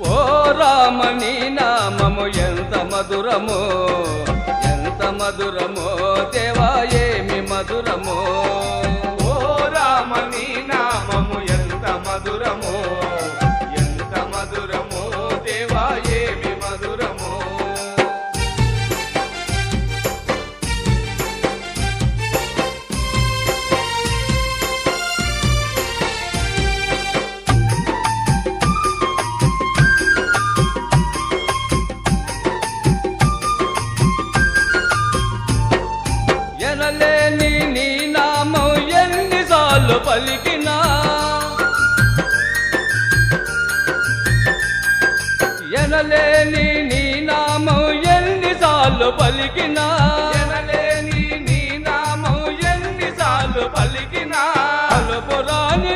ఓ రామ నీ నామము ఎంత మధురమో ఎంత మధురమో దేవా ఏమి మధురమో. ఓ రామ నీ నామము తల్లి నీ నామం ఎన్నిసార్లు పలికినా? ఎనలేని నీ నామం ఎన్నిసార్లు పలికినా? ఎనలేని నీ నామం ఎన్నిసార్లు పలికినా? అలుపురాని